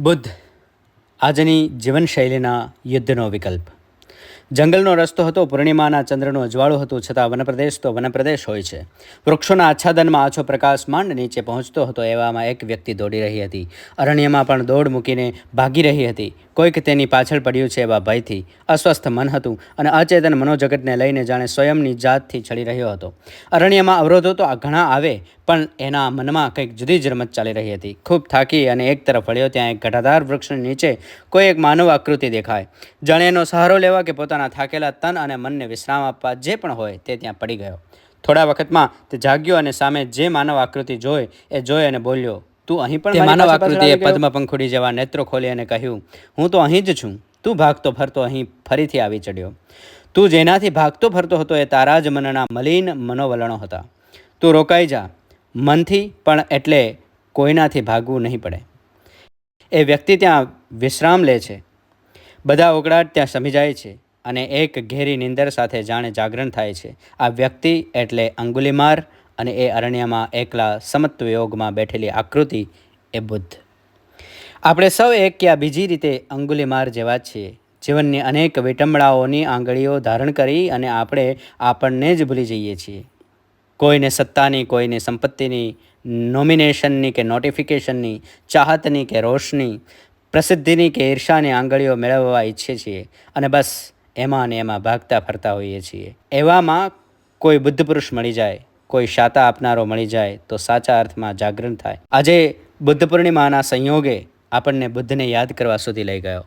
બુદ્ધ, આજની જીવનશૈલીના યુદ્ધનો વિકલ્પ. જંગલનો રસ્તો હતો, પૂર્ણિમાના ચંદ્રનું અજવાળું હતું, છતાં વનપ્રદેશ તો વનપ્રદેશ હોય છે. વૃક્ષોના આચ્છાદનમાં આછો પ્રકાશ માંડ નીચે પહોંચતો હતો, એવામાં એક વ્યક્તિ દોડી રહી હતી. અરણ્યમાં પણ દોડ મૂકીને ભાગી રહી હતી. કોઈક તેની પાછળ પડ્યું છે એવા ભયથી. અસ્વસ્થ મન હતું અને અચેતન મનોજગતને લઈને જાણે સ્વયંની જાતથી છળી રહ્યો હતો. અરણ્યમાં અવરોધો તો ઘણા આવે પણ એના મનમાં કંઈક જુદી જ રમત ચાલી રહી હતી. ખૂબ થાકી અને એક તરફ વળ્યો ત્યાં એક ઘટાદાર વૃક્ષની નીચે કોઈ એક માનવ આકૃતિ દેખાય. જાણે એનો સહારો લેવા કે પોતાના થાકેલા તન અને મનને વિશ્રામ આપવા જે પણ હોય તે ત્યાં પડી ગયો. થોડા વખતમાં તે જાગ્યો અને સામે જે માનવ આકૃતિ જોઈ એ જોઈ અને બોલ્યો તું અહીં પણ માનવ આકૃતિએ પદ્મ પંખુડી જેવા નેત્રો ખોલી અને કહ્યું હું તો અહીં જ છું. તું ભાગતો ફરતો અહીં ફરીથી આવી ચડ્યો. તું જેનાથી ભાગતો ફરતો હતો એ તારા જ મનના મલિન મનોવલણો હતા. તું રોકાઈ જા. મનથી પણ એટલે કોઈનાથી ભાગવું નહીં પડે. એ વ્યક્તિ ત્યાં વિશ્રામ લે છે. બધા ઓગળાટ ત્યાં સમી જાય છે અને એક ઘેરી નિંદર સાથે જાણે જાગરણ થાય છે. આ વ્યક્તિ એટલે અંગુલીમાર અને એ અરણ્યમાં એકલા સમત્વ યોગમાં બેઠેલી આકૃતિ એ બુદ્ધ. આપણે સૌ એક યા બીજી રીતે અંગુલીમાર જેવા છીએ. જીવનની અનેક વિટંબણાઓની આંગળીઓ ધારણ કરી અને આપણે આપણને જ ભૂલી જઈએ છીએ. કોઈને સત્તાની, કોઈને સંપત્તિની નોમિનેશનની કે નોટિફિકેશનની ચાહતની કે રોશની, પ્રસિદ્ધિની કે ઈર્ષાની આંગળીઓ મેળવવા ઈચ્છીએ છીએ અને બસ એમાં ને એમાં ભાગતા ફરતા હોઈએ છીએ. એવામાં કોઈ બુદ્ધ પુરુષ મળી જાય, કોઈ શાતા આપનારો મળી જાય તો સાચા અર્થમાં જાગરણ થાય. આજે બુદ્ધ પૂર્ણિમાના સંયોગે આપણને બુદ્ધને યાદ કરવા સુધી લઈ ગયો.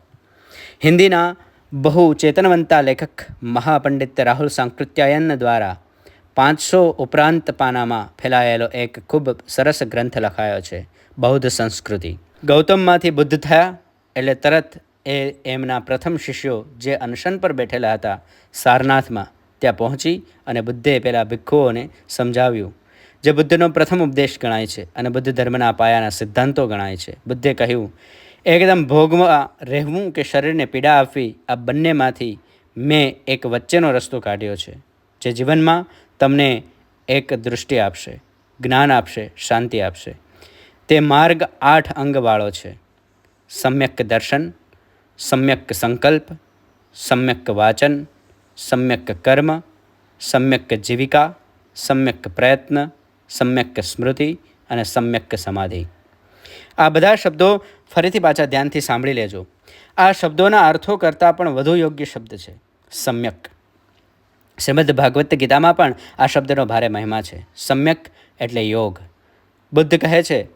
હિન્દીના બહુ ચેતનવંતા લેખક મહાપંડિત રાહુલ સાંકૃત્યાયન દ્વારા પાંચસો ઉપરાંત પાનામાં ફેલાયેલો એક ખૂબ સરસ ગ્રંથ લખાયો છે, બૌદ્ધ સંસ્કૃતિ. ગૌતમમાંથી બુદ્ધ થયા એટલે તરત એ એમના પ્રથમ શિષ્યો જે અનશન પર બેઠેલા હતા, સારનાથમાં ત્યાં પહોંચી અને બુદ્ધે પેલા ભિક્ષુઓને સમજાવ્યું. જે બુદ્ધનો પ્રથમ ઉપદેશ ગણાય છે અને બુદ્ધ ધર્મના પાયાના સિદ્ધાંતો ગણાય છે. બુદ્ધે કહ્યું, એકદમ ભોગમાં રહેવું કે શરીરને પીડા આપવી, આ બંનેમાંથી મેં એક વચ્ચેનો રસ્તો કાઢ્યો છે. જે જીવનમાં તમને એક દૃષ્ટિ આપશે, જ્ઞાન આપશે, શાંતિ આપશે. તે માર્ગ આઠ અંગવાળો છે. સમ્યક દર્શન, સમ્યક સંકલ્પ, સમ્યક વાચન, સમ્યક કર્મ, સમ્યક જીવિકા, સમ્યક પ્રયત્ન, સમ્યક સ્મૃતિ અને સમ્યક સમાધિ. આ બધા શબ્દો ફરીથી પાછા ધ્યાનથી સાંભળી લેજો. આ શબ્દોના અર્થો કરતાં પણ વધુ યોગ્ય શબ્દ છે. સમ્યક. શ્રીમદ ભાગવત ગીતામાં પણ આ શબ્દનો ભારે મહિમા છે. સમ્યક એટલે યોગ. બુદ્ધ કહે છે,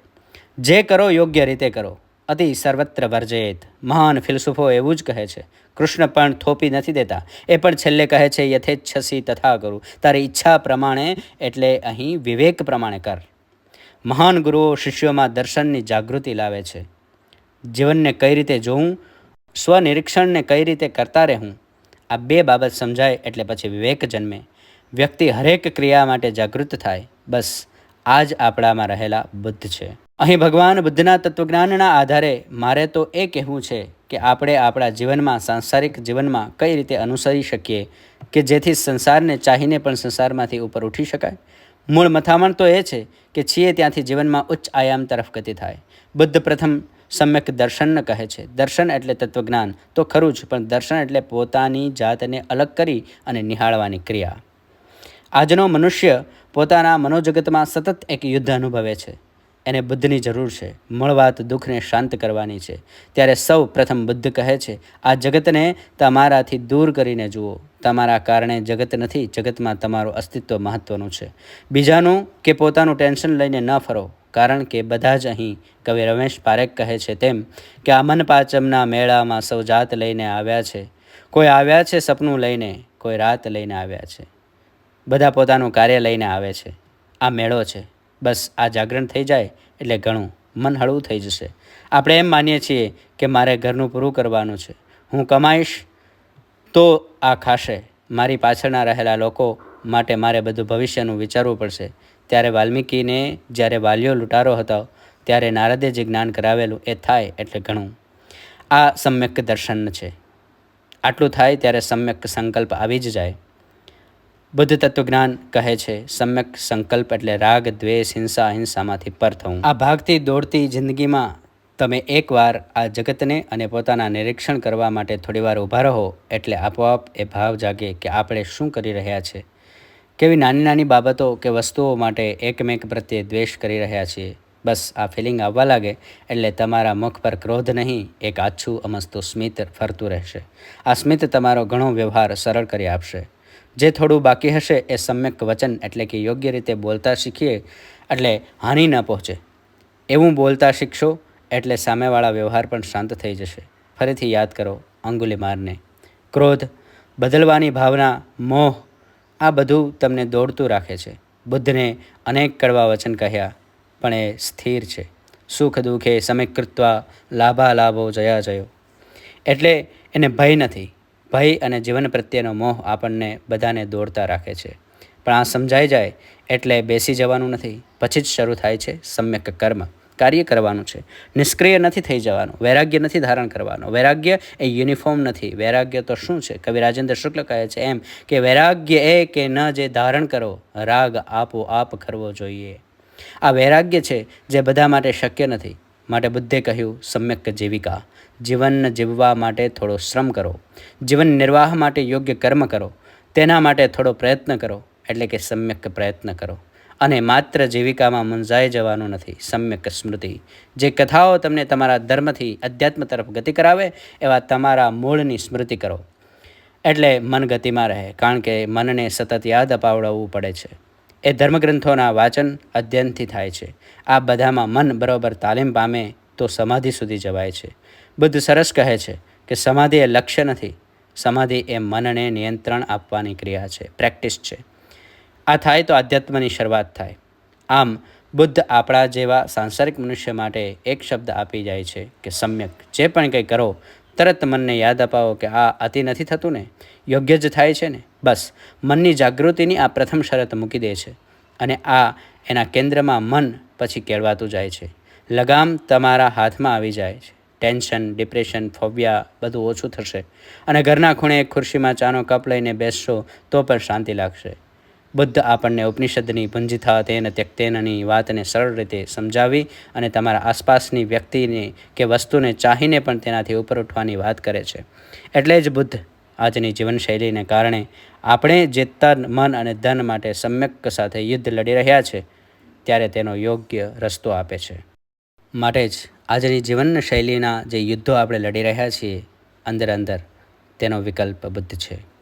જે કરો યોગ્ય રીતે કરો. અતિ સર્વત્ર વર્જયેત. મહાન ફિલસુફો એવું જ કહે છે. કૃષ્ણ પણ થોપી નથી દેતા. એ પણ છેલ્લે કહે છે, યથેચ્છસી તથા કરું. તારી ઈચ્છા પ્રમાણે એટલે અહીં વિવેક પ્રમાણે કર. મહાન ગુરુઓ શિષ્યોમાં દર્શનની જાગૃતિ લાવે છે. જીવનને કઈ રીતે જોવું સ્વનિરીક્ષણને કઈ રીતે કરતા રહેવું? આ બે બાબત સમજાય એટલે પછી વિવેક જન્મે. વ્યક્તિ હરેક ક્રિયા માટે જાગૃત થાય. બસ આ જ આપણામાં રહેલા બુદ્ધ છે. અહીં ભગવાન બુદ્ધના તત્વજ્ઞાનના આધારે મારે તો એ કહેવું છે કે આપણે આપણા જીવનમાં, સાંસારિક જીવનમાં કઈ રીતે અનુસરી શકીએ કે જેથી સંસારને ચાહીને પણ સંસારમાંથી ઉપર ઉઠી શકાય? મૂળ મથામણ તો એ છે કે છીએ ત્યાંથી જીવનમાં ઉચ્ચ આયામ તરફ ગતિ થાય. બુદ્ધ પ્રથમ સમ્યક દર્શન કહે છે. દર્શન એટલે તત્વજ્ઞાન. તો ખરું જ, પણ દર્શન એટલે પોતાની જાતને અલગ કરી અને નિહાળવાની ક્રિયા. આજનો મનુષ્ય પોતાના મનોજગતમાં સતત એક યુદ્ધ અનુભવે છે. એને બુદ્ધની જરૂર છે. મળવાત દુઃખને શાંત કરવાની છે. ત્યારે સૌ પ્રથમ બુદ્ધ કહે છે, આ જગતને તમારાથી દૂર કરીને જુઓ. તમારા કારણે જગત નથી, જગતમાં તમારું અસ્તિત્વ મહત્ત્વનું છે. બીજાનું કે પોતાનું ટેન્શન લઈને ન ફરો. કારણ કે બધા જ અહીં કવિ રમેશ પારેખ કહે છે તેમ કે આ મન પાચમના મેળામાં સૌ જાત લઈને આવ્યા છે. કોઈ આવ્યા છે સપનું લઈને, કોઈ રાત લઈને આવ્યા છે. બધા પોતાનું કાર્ય લઈને આવે છે. આ મેળો છે. બસ આ જાગરણ થઈ જાય એટલે ઘણું મન હળવું થઈ જશે. આપણે એમ માનીએ છીએ કે મારે ઘરનું પૂરું કરવાનું છે. હું કમાઈશ તો આ ખાશે. મારી પાછળના રહેલા લોકો માટે મારે બધું ભવિષ્યનું વિચારવું પડશે. ત્યારે વાલ્મીકીને જ્યારે વાલીઓ લૂંટારો હતો, ત્યારે નારદે જે જ્ઞાન કરાવેલું એ થાય એટલે ઘણું. આ સમ્યક દર્શન છે. આટલું થાય ત્યારે સમ્યક સંકલ્પ આવી જ જાય. બુદ્ધ તત્વજ્ઞાન કહે છે, સમ્યક સંકલ્પ એટલે રાગ, દ્વેષ, હિંસા, અહિંસામાંથી પર થવું. આ ભાગથી દોડતી જિંદગીમાં તમે એકવાર આ જગતને અને પોતાના નિરીક્ષણ કરવા માટે થોડીવાર ઊભા રહો એટલે આપોઆપ એ ભાવ જાગે કે આપણે શું કરી રહ્યા છે. કેવી નાની નાની બાબતો કે વસ્તુઓ માટે એકમેક પ્રત્યે દ્વેષ કરી રહ્યા છીએ? બસ આ ફિલિંગ આવવા લાગે, એટલે તમારા મુખ પર ક્રોધ નહીં, એક આછું અમસ્તું સ્મિત ફરતું રહેશે. આ સ્મિત તમારો ઘણો વ્યવહાર સરળ કરી આપશે. જે થોડું બાકી હશે એ સમ્યક વચન એટલે કે યોગ્ય રીતે બોલતા શીખીએ, એટલે હાનિ ન પહોંચે. એવું બોલતા શીખશો, એટલે સામેવાળા વ્યવહાર પણ શાંત થઈ જશે. ફરીથી યાદ કરો અંગુલીમારને ક્રોધ, બદલવાની ભાવના, મોહ આ બધું તમને દોડતું રાખે છે. બુદ્ધને અનેક કડવા વચન કહ્યા, પણ એ સ્થિર છે. સુખ દુઃખે સમીકૃત્વા લાભા લાભો જયા જયો. એટલે એને ભય નથી. ભય અને જીવન પ્રત્યેનો મોહ આપણને બધાને દોડતા રાખે છે. પણ આ સમજાઈ જાય એટલે બેસી જવાનું નથી. પછી જ શરૂ થાય છે સમ્યક કર્મ. કાર્ય કરવાનું છે. નિષ્ક્રિય નથી થઈ જવાનું. વૈરાગ્ય નથી ધારણ કરવાનું. વૈરાગ્ય એ યુનિફોર્મ નથી. વૈરાગ્ય તો શું છે? કવિ રાજેન્દ્ર શુક્લ કહે છે એમ કે વૈરાગ્ય એ કે ન જે ધારણ કરો, રાગ આપો આપ કરવો જોઈએ. આ વૈરાગ્ય છે જે બધા માટે શક્ય નથી. માટે બુદ્ધે કહ્યું, સમ્યક જીવિકા. જીવન જીવવા માટે થોડો શ્રમ કરો. જીવન નિર્વાહ માટે યોગ્ય કર્મ કરો. તેના માટે થોડો પ્રયત્ન કરો. એટલે કે સમ્યક પ્રયત્ન કરો. અને માત્ર જીવિકામાં મૂંઝાઈ જવાનું નથી. સમ્યક સ્મૃતિ. જે કથાઓ તમને તમારા ધર્મથી અધ્યાત્મ તરફ ગતિ કરાવે, એવા તમારા મૂળની સ્મૃતિ કરો. એટલે મન ગતિમાં રહે, કારણ કે મનને સતત યાદ અપાવડાવવું પડે છે. એ ધર્મગ્રંથોના વાચન અધ્યયનથી થાય છે. આ બધામાં મન બરોબર તાલીમ પામે તો સમાધિ સુધી જવાય છે. બુદ્ધ સરસ કહે છે કે સમાધિ એ લક્ષ્ય નથી. સમાધિ એ મનને નિયંત્રણ આપવાની ક્રિયા છે. પ્રેક્ટિસ છે. આ થાય તો આધ્યાત્મની શરૂઆત થાય. આમ, બુદ્ધ આપણા જેવા સાંસારિક મનુષ્ય માટે એક શબ્દ આપી જાય છે કે સમ્યક જે પણ કંઈ કરો, તરત મનને યાદ અપાવો કે આ અતિ નથી થતું ને. યોગ્ય જ થાય છે ને. બસ, મનની જાગૃતિની આ પ્રથમ શરત મૂકી દે છે. અને આ એના કેન્દ્રમાં મન પછી કેળવાતું જાય છે. લગામ તમારા હાથમાં આવી જાય છે. ટેન્શન, ડિપ્રેશન, ફોબિયા બધું ઓછું થશે. અને ઘરના ખૂણે એક ખુરશીમાં ચાનો કપ લઈને બેસશો તો પણ શાંતિ લાગશે. બુદ્ધ આપણને ઉપનિષદની ભંજિથા તેન ત્યક્તેનની વાતને સરળ રીતે સમજાવી અને તમારા આસપાસની વ્યક્તિને કે વસ્તુને ચાહીને પણ તેનાથી ઉપર ઉઠવાની વાત કરે છે. એટલે જ બુદ્ધ આજની જીવનશૈલીને કારણે આપણે જે તન, મન અને ધન માટે સમ્યક સાથે યુદ્ધ લડી રહ્યા છે, ત્યારે તેનો યોગ્ય રસ્તો આપે છે. માટે જ આજની જીવનશૈલીના જે યુદ્ધો આપણે લડી રહ્યા છીએ, અંદર અંદર તેનો વિકલ્પ બુદ્ધ છે.